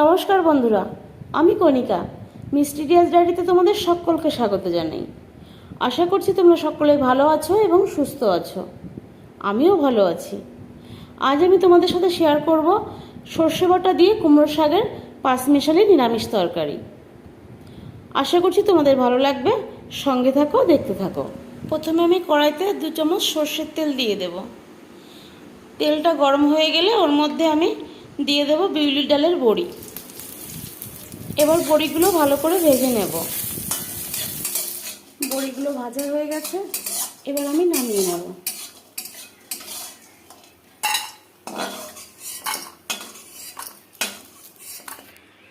নমস্কার বন্ধুরা, আমি কণিকা। মিস্টিরিয়াস ডায়েরিতে তোমাদের সকলকে স্বাগত জানাই। আশা করছি তোমরা সকলে ভালো আছো এবং সুস্থ আছো। আমিও ভালো আছি। আজ আমি তোমাদের সাথে শেয়ার করব সর্ষে বাটা দিয়ে কুমড়ো শাকের পাঁচ পাঁচমিশালি নিরামিষ তরকারি। আশা করছি তোমাদের ভালো লাগবে। সঙ্গে থাকো, দেখতে থাকো। প্রথমে আমি কড়াইতে দু চামচ সর্ষের তেল দিয়ে দেব। তেলটা গরম হয়ে গেলে ওর মধ্যে আমি দিয়ে দেব বিউলি ডালের বড়ি। এবার বড়িগুলো ভালো করে ভেজে নেব। বড়িগুলো ভাজা হয়ে গেছে, এবার আমি নামিয়ে নেব।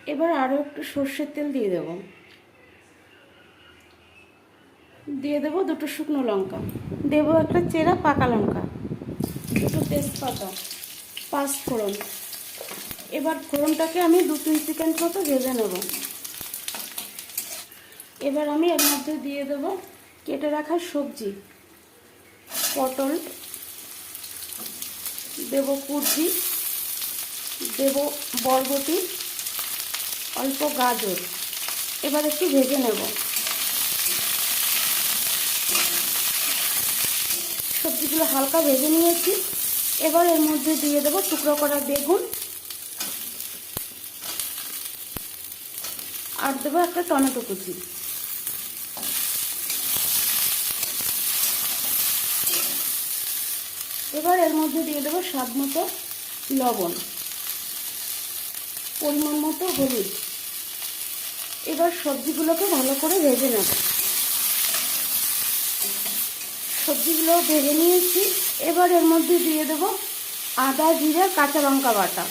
এবার আরও একটু সর্ষের তেল দিয়ে দেব। দিয়ে দেবো দুটো শুকনো লঙ্কা। দেবো একটা চেরা পাকা লঙ্কা। দুটো তেজপাতা। পাঁচ ফোড়ন। এবার ফোড়নটাকে আমি দু তিন সেকেন্ড মতো ভেজে নেব। এবার আমি এর মধ্যে দিয়ে দেবো কেটে রাখা সবজি। পটল, দেব কুর্জি দেব বরবটি, অল্প গাজর। এবার একটু ভেজে নেব। সবজিগুলো হালকা ভেজে নিয়েছি। এবার এর মধ্যে দিয়ে দেবো টুকরো করা বেগুন। আর দেবো একটা টমেটো কুচি। এবার এর মধ্যে দিয়ে দেবো স্বাদ মতো লবণ। পরিমাণ মতো হলুদ। এবার সবজিগুলোকে ভালো করে ভেজে নেব। সবজিগুলো ভেজে নিয়েছি। এবার এর মধ্যে দিয়ে দেবো আদা, জিরে, কাঁচা লঙ্কা বাটা।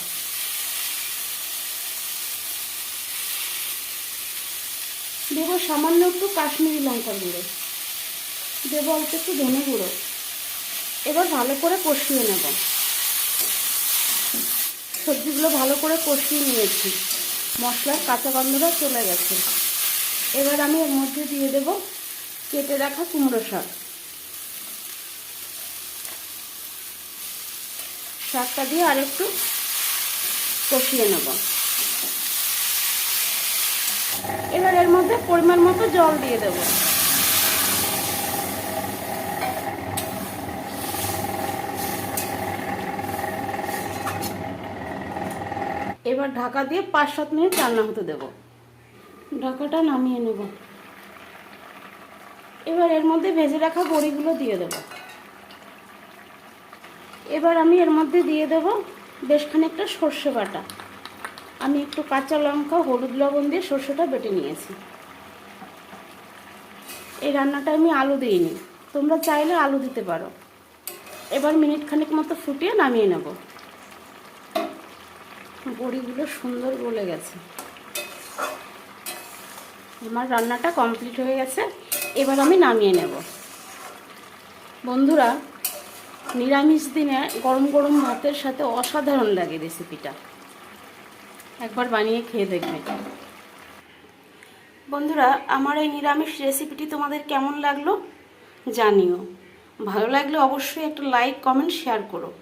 দেব সামান্য একটু কাশ্মীরি লঙ্কা গুঁড়ো। দেবো অল্প একটু ধনে গুঁড়ো। এবার ভালো করে কষিয়ে নেব। সবজিগুলো ভালো করে কষিয়ে নিয়েছি। মশলার কাঁচা গন্ধটা চলে গেছে। এবার আমি এর মধ্যে দিয়ে দেব কেটে রাখা কুমড়ো শাক। শাকটা দিয়ে আর একটু কষিয়ে নেব। এবার এর মধ্যে পরিমাণ মতো জল দিয়ে দেব। এবার ঢাকা দিয়ে পাঁচ সাত মিনিট রান্না হতে দেব। ঢাকাটা নামিয়ে নেব। এবার এর মধ্যে ভেজে রাখা বড়িগুলো দিয়ে দেব। এবার আমি এর মধ্যে দিয়ে দেব বেশ খানিকটা সর্ষে বাটা। আমি একটু কাঁচা লঙ্কা, হলুদ লবণ দিয়ে সর্ষেটা বেটে নিয়েছি। এই রান্নাটা আমি আলু দিইনি। তোমরা চাইলে আলু দিতে পারো। এবার মিনিট খানিক মতো ফুটিয়ে নামিয়ে নেব। বড়িগুলো সুন্দর গলে গেছে। আমার রান্নাটা কমপ্লিট হয়ে গেছে। এবার আমি নামিয়ে নেব। বন্ধুরা নিরামিষ দিনে গরম গরম ভাতের সাথে অসাধারণ লাগে রেসিপিটা। একবার বানিয়ে খেয়ে দেখবে। বন্ধুরা, আমার এই নিরামিষ রেসিপিটি তোমাদের কেমন লাগল জানিও। ভালো লাগলে অবশ্যই একটা লাইক, কমেন্ট, শেয়ার করো।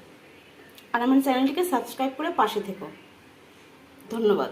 আর আমার চ্যানেলটিকে সাবস্ক্রাইব করে পাশে থেকো। ধন্যবাদ।